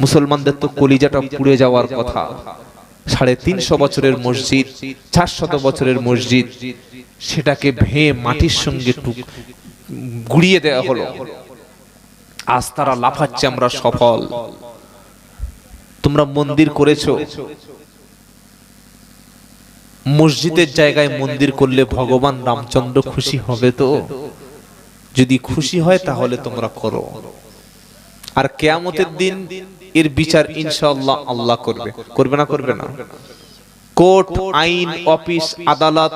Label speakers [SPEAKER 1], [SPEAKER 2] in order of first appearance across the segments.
[SPEAKER 1] মুসলমানদের তো কলিজাটা পুড়ে যাওয়ার কথা। সাড়ে তিনশো বছরের মসজিদ, চারশত বছরের মসজিদ, সেটাকে ভেঙে মাটির সঙ্গে গুড়িয়ে দেওয়া হলো। আজ তারা লাফাচ্ছে, আমরা সফল। তোমরা মন্দির করেছ। মসজিদের জায়গায় মন্দির করলে ভগবান রামচন্দ্র খুশি হবে তো? যদি খুশি হয়, তাহলে তোমরা করো। আর কেয়ামতের দিন এর বিচার ইনশাআল্লাহ আল্লাহ করবে। করবে না করবে না। কোর্ট, আইন, অফিস, আদালত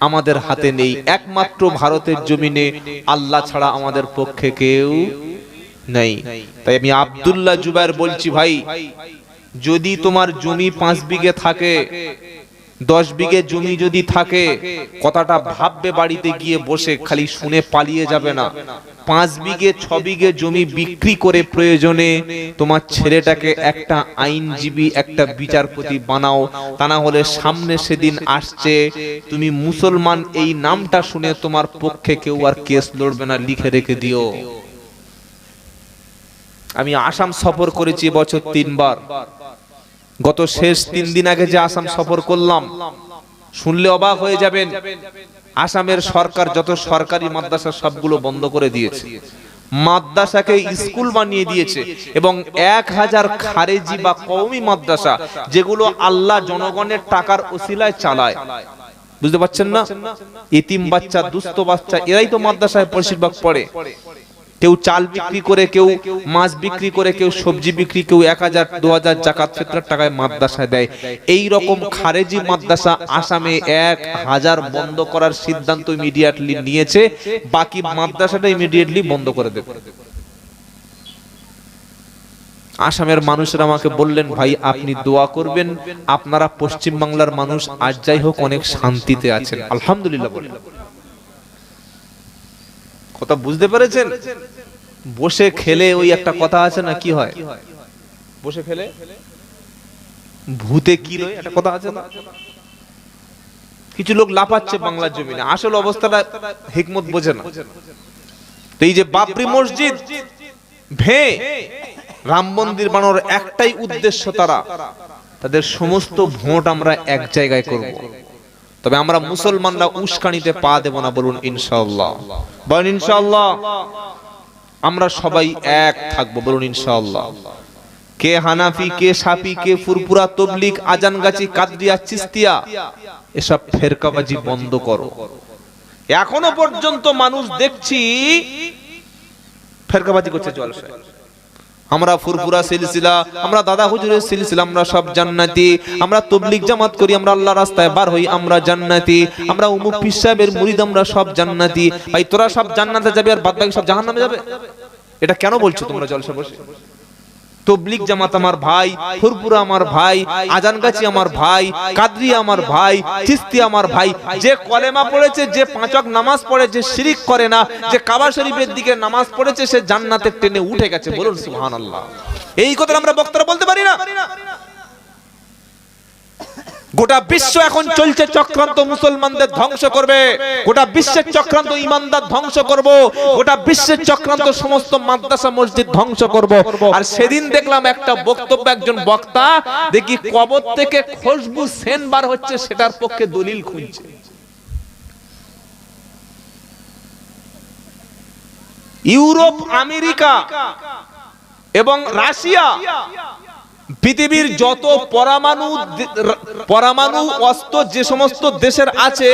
[SPEAKER 1] আমাদের হাতে নেই। একমাত্র ভারতের জমিনে আল্লাহ ছাড়া আমাদের পক্ষে কেউ নেই। তাই আমি আব্দুল্লাহ জুবাইর বলছি, ভাই, যদি তোমার জমি পাঁচ বিঘে থাকে, দশ বিঘে জমি যদি থাকে, কথাটা ভাববে বাড়িতে গিয়ে বসে, খালি শুনে পালিয়ে যাবে না। পাঁচ বিঘে, ছ বিঘে জমি বিক্রি করে প্রয়োজনে তোমার ছেলেটাকে একটা আইনজীবী, একটা বিচারপতি বানাও। তা না হলে সামনে সেদিন আসছে, তুমি মুসলমান, এই নামটা শুনে তোমার পক্ষে কেউ আর কেস লড়বে না, লিখে রেখে দিও। আমি আসাম সফর করেছি বছর তিনবার। গত শেষ তিন দিন আগে যে আসাম সফর করলাম শুনলে অবাক হয়ে যাবেন। আসামের সরকার যত সরকারি মাদ্রাসা সবগুলো বন্ধ করে দিয়েছে। মাদ্রাসাকে স্কুল বানিয়ে দিয়েছে এবং এক হাজার খারেজি বা কওমি মাদ্রাসা যেগুলো আল্লাহ জনগণের টাকার ওসিলায় চালায়। বুঝতে পারছেন না? এতিম বাচ্চা, দুস্থ বাচ্চা, এরাই তো মাদ্রাসায় বেশিরভাগ পড়ে। কেউ চাল বিক্রি করে, কেউ মাছ বিক্রি করে, কেউ সবজি বিক্রি, কেউ এক হাজার, দু হাজার জাকাত ফেতরার টাকায় মাদ্রাসায় দেয়। এই রকম খারেজি মাদ্রাসা আসামে এক হাজার বন্ধ করার সিদ্ধান্ত ইমিডিয়েটলি নিয়েছে। বাকি মাদ্রাসাটা ইমিডিয়েটলি বন্ধ করে দেবে। আসামের মানুষরা আমাকে বললেন, ভাই, আপনি দোয়া করবেন। আপনারা পশ্চিম বাংলার মানুষ আজ যাই হোক, অনেক শান্তিতে আছেন। আলহামদুলিল্লাহ বলেন কথা বুঝতে পেরেছেন? বসে খেলে ওই একটা কথা আছে না কি হয়? বসে খেলে? ভূতে কি লয় একটা কথা আছে না? কিছু লোক লাফাচ্ছে বাংলার জমিনে। আসল অবস্থাটা হিকমত বোঝে না। তো এই যে বাবরি মসজিদ ভে রাম মন্দির বানানোর একটাই উদ্দেশ্য তারা। তাদের সমস্ত ভোট আমরা এক জায়গায় করব। তবে আমরা মুসলমানরা উস্কানিতে পা দেব না বলুন ইনশাআল্লাহ। বলুন ইনশাআল্লাহ। আমরা সবাই এক থাকব বলুন ইনশাআল্লাহ। কে হানাফি, কে সাফি, কে ফুরপুরা তবলিক আজানগাছি, কাদরিয়া, চিস্তিয়া, এসব ফেরকাবাজি বন্ধ করো। এখনও পর্যন্ত মানুষ দেখছি ফেরকাবাজি করছে জলসায়। আমরা ফুরফুরা সিলসিলা, আমরা দাদা হুজুরের সিলসিলা, আমরা সব জান্নাতি। আমরা তবলিক জামাত করি, আমরা আল্লাহ রাস্তায় বার হই, আমরা জান্নাতি। আমরা উমুক পীর সাহেবের মুরিদ, আমরা সব জান্নাতি। ভাই, তোরা সব জান্নাতে যাবে আর বাদ বাকি সব জাহান্নামে যাবে? এটা কেন বলছো তোমরা জলসা বসে? তবলিগ জামাত আমার ভাই ফুরপুরা আমার ভাই, আজানগাছি আমার ভাই, কাদরি আমার ভাই, চিস্তি আমার ভাই, যে কলেমা পড়েছে, যে পাঁচক নামাজ পড়ে, যে শিরিক করে না, যে কাবা শরীফের দিকে নামাজ পড়েছে, সে জান্নাতের টেনে উঠে গেছে। বলুন সুবহানাল্লাহ। এই কথা আমরা বক্তারা বলতে পারি না। গোটা বিশ্ব এখন চলছে চক্রান্ত, মুসলমানদের ধ্বংস করবে। গোটা বিশ্বের চক্রান্ত ইমানদার ধ্বংস করব। গোটা বিশ্বের চক্রান্ত সমস্ত মাদ্রাসা, মসজিদ ধ্বংস করব। আর সেদিন দেখলাম একটা বক্তব্য একজন বক্তা দেখি কবর থেকে খুশবু সেন বার হচ্ছে, সেটার পক্ষে দলিল খুঁজছে। ইউরোপ, আমেরিকা এবং রাশিয়া পৃথিবীর যত পরমাণু পরমাণু অস্ত্র যে সমস্ত দেশের আছে,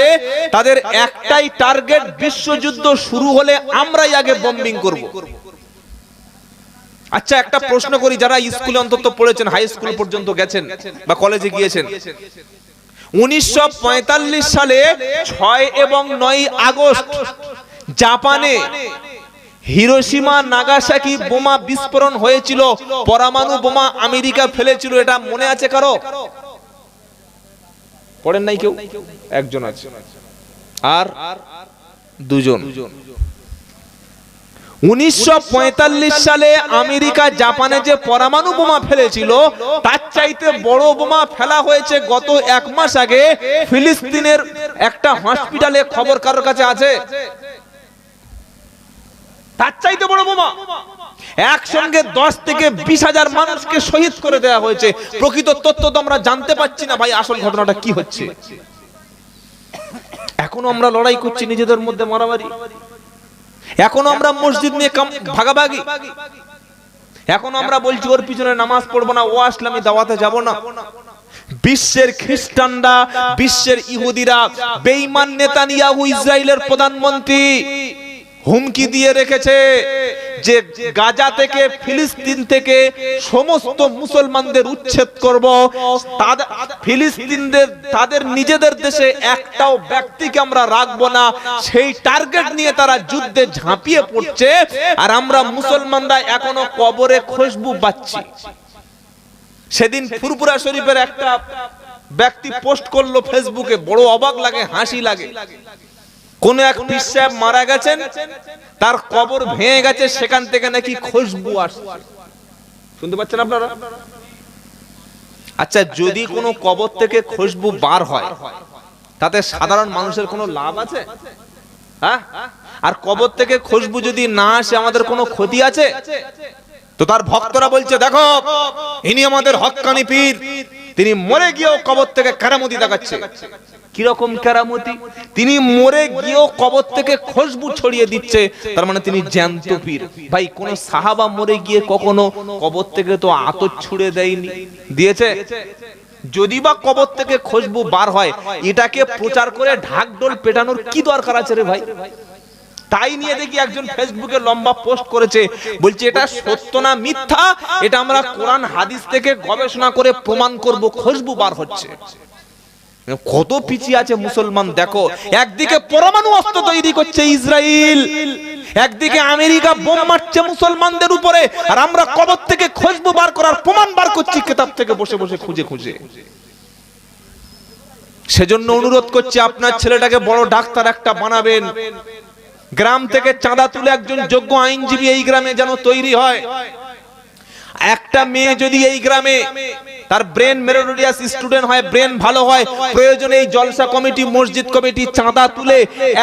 [SPEAKER 1] তাদের একটাই টার্গেট বিশ্বযুদ্ধ শুরু হলে আমরাই আগে বম্বিং করব। আচ্ছা একটা প্রশ্ন করি, যারা স্কুলে অন্তত পড়েছেন হাই স্কুল পর্যন্ত গেছেন বা কলেজে গিয়েছেন, উনিশশো পঁয়তাল্লিশ সালে ছয় এবং নয় আগস্ট, জাপানে হিরোসীমা নাগাসাকি বোমা বিস্ফোরণ হয়েছিল, পরমাণু বোমা আমেরিকা ফেলেছিল, এটা মনে আছে কারও? পড়েন নাই কেউ? একজন আছে। আর দুজন। উনিশশো পঁয়তাল্লিশ সালে আমেরিকা জাপানে যে পরমাণু বোমা ফেলেছিল, তার চাইতে বড় বোমা ফেলা হয়েছে গত এক মাস আগে, ফিলিস্তিনের একটা হসপিটালে খবর কারোর কাছে আছে? তার চাইতে বড় বোমা। একসঙ্গে দশ থেকে বিশ হাজার মানুষকে শহীদ করে দেওয়া হয়েছে। প্রকৃত তথ্য তো আমরা জানতে পারছি না, ভাই, আসল ঘটনাটা কি হচ্ছে? এখনও আমরা লড়াই করছি নিজেদের মধ্যে মারামারি। এখনও আমরা মসজিদ নিয়ে ভাগাভাগি। এখন আমরা বলছি, ওর পিছনে নামাজ পড়ব না, ও আসলে আমি দাওয়াতে যাব না। বিশ্বের খ্রিস্টানরা, বিশ্বের ইহুদিরা, বেঈমান নেতানিয়াহু ইসরায়েলের প্রধানমন্ত্রী হুমকি দিয়ে রেখেছে যে গাজা থেকে, ফিলিস্তিন থেকে সমস্ত মুসলমানদের উচ্ছেদ করব। ফিলিস্তিনদের, তাদের নিজেদের দেশে একটাও ব্যক্তিকে আমরা রাখব না। সেই টার্গেট নিয়ে তারা যুদ্ধে ঝাঁপিয়ে পড়ছে আর আমরা মুসলমানরা এখনও কবরে খুশবু পাচ্ছি। সেদিন ফুরপুরা শরীফের একটা ব্যক্তি পোস্ট করল ফেসবুকে, বড় অবাক লাগে, হাসি লাগে। কোন এক পীর সাহেব মারা গেছেন, তার কবর ভেঙে গেছে, সেখান থেকে নাকি খুশবু আসছে। শুনতে পাচ্ছেন আপনারা? আচ্ছা যদি কোনো কবর থেকে খুশবু বার হয়, তাতে সাধারণ মানুষের কোনো লাভ আছে? হ্যাঁ? আর কবর থেকে খুশবু যদি না আসে, আমাদের কোনো ক্ষতি আছে? তো তার ভক্তরা বলছে, দেখো, ইনি আমাদের হক্কানি পীর। তিনি মরে গিয়েও কবর থেকে কারামতি দেখাচ্ছে। কীরকম কেরামতি? তিনি মরে গিয়েও কবর থেকে খুশবু ছড়িয়ে দিচ্ছে, তার মানে তিনি জ্যান্ত পীর। ভাই, কোন সাহাবা মরে গিয়ে কখনো কবর থেকে তো আতর ছুড়ে দেয়নি। দিয়েছে? যদি বা কবর থেকে খুশবু বার হয়, এটাকে প্রচার করে ঢাকডোল পেটানোর কি দরকার আছে রে ভাই? তাই নিয়ে দেখি একজন ফেসবুকে লম্বা পোস্ট করেছে, বলছে, এটা সত্য না মিথ্যা? এটা আমরা কোরআন, হাদিস থেকে গবেষণা করে প্রমাণ করব খুশবু বার হচ্ছে। কত পিছিয়ে আছে মুসলমান, দেখো। একদিকে পরমাণু অস্ত্র তৈরি করছে ইসরায়েল একদিকে আমেরিকা বোম মারছে মুসলমানদের উপরে, আর আমরা কবর থেকে খুশবু বার করার প্রমাণ বার করছি, কিতাব থেকে বসে বসে খুঁজে খুঁজে। সেজন্য অনুরোধ করছি, আপনার ছেলেটাকে বড় ডাক্তার একটা বানাবেন। গ্রাম থেকে চাঁদা তুলে একজন যোগ্য আইনজীবী এই গ্রামে যেন তৈরি হয়। একটা মেয়ে যদি এই গ্রামে তার ব্রেন মেরোডিয়াস স্টুডেন্ট হয় ব্রেন ভালো হয়, প্রয়োজনে এই জলসা কমিটি, মসজিদ কমিটি চাঁদা তুলে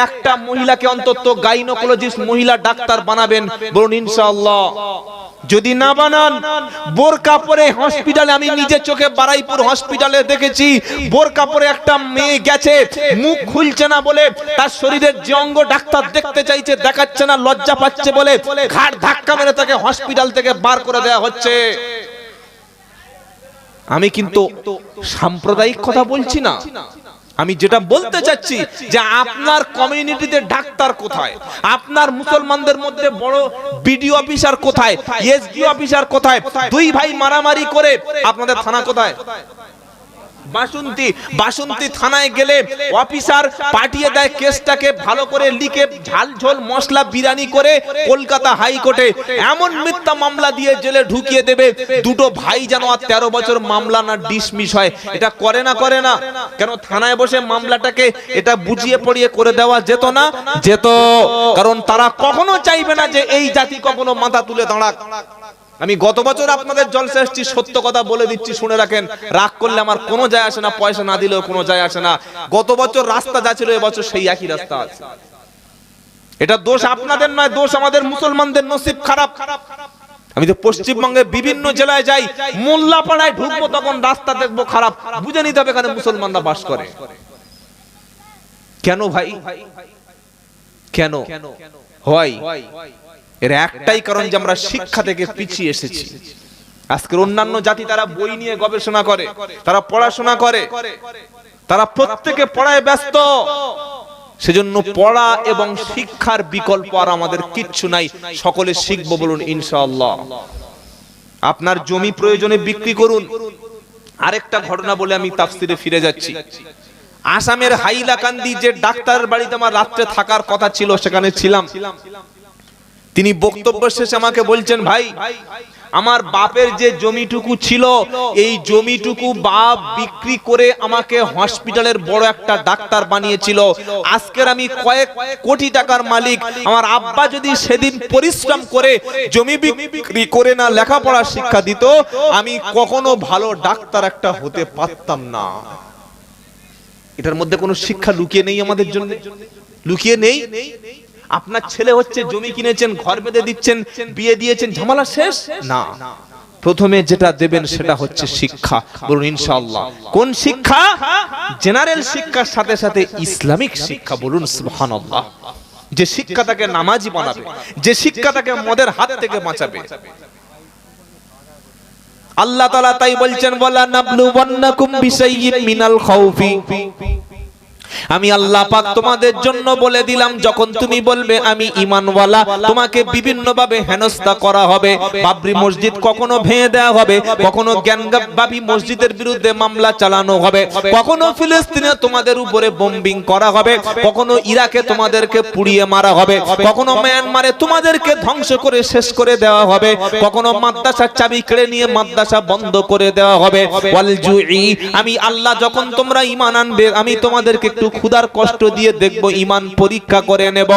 [SPEAKER 1] একটা মহিলাকে অন্তত গাইনোকোলজিস্ট মহিলা ডাক্তার বানাবেন বলুন ইনশাআল্লাহ। যদি না বানান, বোরকা পরে হসপিটালে আমি নিজে চোখে বারাইপুর হসপিটালে দেখেছি, বোরকা পরে একটা মেয়ে গেছে, মুখ খুলছে না বলে তার শরীরের যে অঙ্গ ডাক্তার দেখতে চাইছে, দেখাচ্ছে না, লজ্জা পাচ্ছে বলে ঘাট ধাক্কা মেরে তাকে হসপিটাল থেকে বার করে দেওয়া হচ্ছে। আমি কিন্তু সাম্প্রদায়িক কথা বলছি না। আমি যেটা বলতে চাচ্ছি যে আপনার কমিউনিটিতে ডাক্তার কোথায়? আপনার মুসলমানদের মধ্যে বড় বিডিও অফিসার কোথায়? এসডিও অফিসার কোথায়? দুই ভাই মারামারি করে আপনাদের থানা কোথায়? বাসন্তী বাসন্তী থানায় গেলে অফিসার পাঠিয়ে দেয় কেসটাকে ভালো করে লিখে ঝাল ঝোল মশলা বিরিয়ানি করে কলকাতা হাইকোর্টে। এমন মিথ্যা মামলা দিয়ে জেলে ঢুকিয়ে দেবে। দুটো ভাই যেন আর তেরো বছর মামলা না ডিসমিস হয়। এটা করে না করে না। কেন থানায় বসে মামলাটাকে এটা বুঝিয়ে পড়িয়ে করে দেওয়া যেত না? যেত। কারণ তারা কখনো চাইবে না যে এই জাতি কখনো মাথা তুলে দাঁড়াক। আমি গত বছর আপনাদের জলসা এসেছি সত্য কথা বলে দিচ্ছি, শুনে রাখেন। রাগ করলে আমার কোনো যায় আসে না, পয়সা না দিলেও কোনো যায় আসে না। গত বছর রাস্তা যা ছিল, এবছর সেই একই রাস্তা আছে। এটা দোষ আপনাদের নয়, দোষ আমাদের মুসলমানদের নসিব খারাপ। আমি তো পশ্চিমবঙ্গের বিভিন্ন জেলায় যাই, মোল্লাপাড়ায় ঢুকবো, তখন রাস্তা দেখব খারাপ। বুঝে নিতে হবে এখানে মুসলমানরা বাস করে। কেন ভাই? কেন? হয়। এর একটাই কারণ যে আমরা শিক্ষা থেকে পিছিয়ে এসেছি। আজকের অন্যান্য জাতি তারা বই নিয়ে গবেষণা করে, তারা পড়াশোনা করে, তারা প্রত্যেকে পড়ায় ব্যস্ত। সেজন্য পড়া এবং শিক্ষার বিকল্প আর আমাদের কিচ্ছু নাই। সকলে শিখব বলুন ইনশাআল্লাহ। আপনার জমি প্রয়োজনে বিক্রি করুন। আরেকটা ঘটনা বলে আমি তাফসিরে ফিরে যাচ্ছি। আসামের হাইলাকান্দি যে ডাক্তারের বাড়িতে আমার রাত্রে থাকার কথা ছিল, সেখানে ছিলাম। তিনি বক্তব্য শেষে আমাকে বলছেন, ভাই, আমার বাপের যে জমিটুকু ছিল, এই জমিটুকু বাপ বিক্রি করে আমাকে হসপিটালের বড় একটা ডাক্তার বানিয়েছিল। আজকের আমি কয়েক কোটি টাকার মালিক। আমার আব্বা যদি সেদিন পরিশ্রম করে জমি বিক্রি করে না লেখাপড়া শিক্ষা দিত, আমি কখনো ভালো ডাক্তার একটা হতে পারতাম না। এটার মধ্যে কোনো শিক্ষা লুকিয়ে নেই আমাদের জন্য? লুকিয়ে নেই? আপনার ছেলে হচ্ছে জমি কিনেছেন, ঘর বেঁধে দিচ্ছেন, বিয়ে দিয়েছেন, ঝামেলা শেষ? না। প্রথমে যেটা দেবেন সেটা হচ্ছে শিক্ষা। বলুন, ইনশাআল্লাহ। কোন শিক্ষা? জেনারেল শিক্ষার সাথে সাথে ইসলামিক শিক্ষা। বলুন, সুবহানাল্লাহ। যে শিক্ষা তাকে নামাজি বানাবে, যে শিক্ষা তাকে মদের হাত থেকে বাঁচাবে। আল্লাহ তাআলা তাই বলছেন বলা নাবলু ওয়ান্নাকুম বিশাইয়্যিন মিনাল খাউফি। আমি আল্লাহ পাক তোমাদের জন্য বলে দিলাম, যখন তুমি বলবে আমি ইমানওয়ালা, তোমাকে বিভিন্ন ভাবে হেনস্থা করা হবে। বাবরি মসজিদ কখনো ভেঙে দেওয়া হবে, কখনো জ্ঞানবাবী মসজিদের বিরুদ্ধে মামলা চালানো হবে, কখনো ফিলিস্তিনে তোমাদের উপরে বোম্বিং করা হবে, কখনো ইরাকে তোমাদেরকে পুড়িয়ে মারা হবে, কখনো মিয়ানমারে তোমাদেরকে ধ্বংস করে শেষ করে দেওয়া হবে, কখনো মাদ্রাসার চাবি কেড়ে নিয়ে মাদ্রাসা বন্ধ করে দেওয়া হবে। আমি আল্লাহ যখন তোমরা ঈমান আনবে, আমি তোমাদেরকে একটু ক্ষুধার কষ্ট দিয়ে দেখব ইমান পরীক্ষা করে নেব।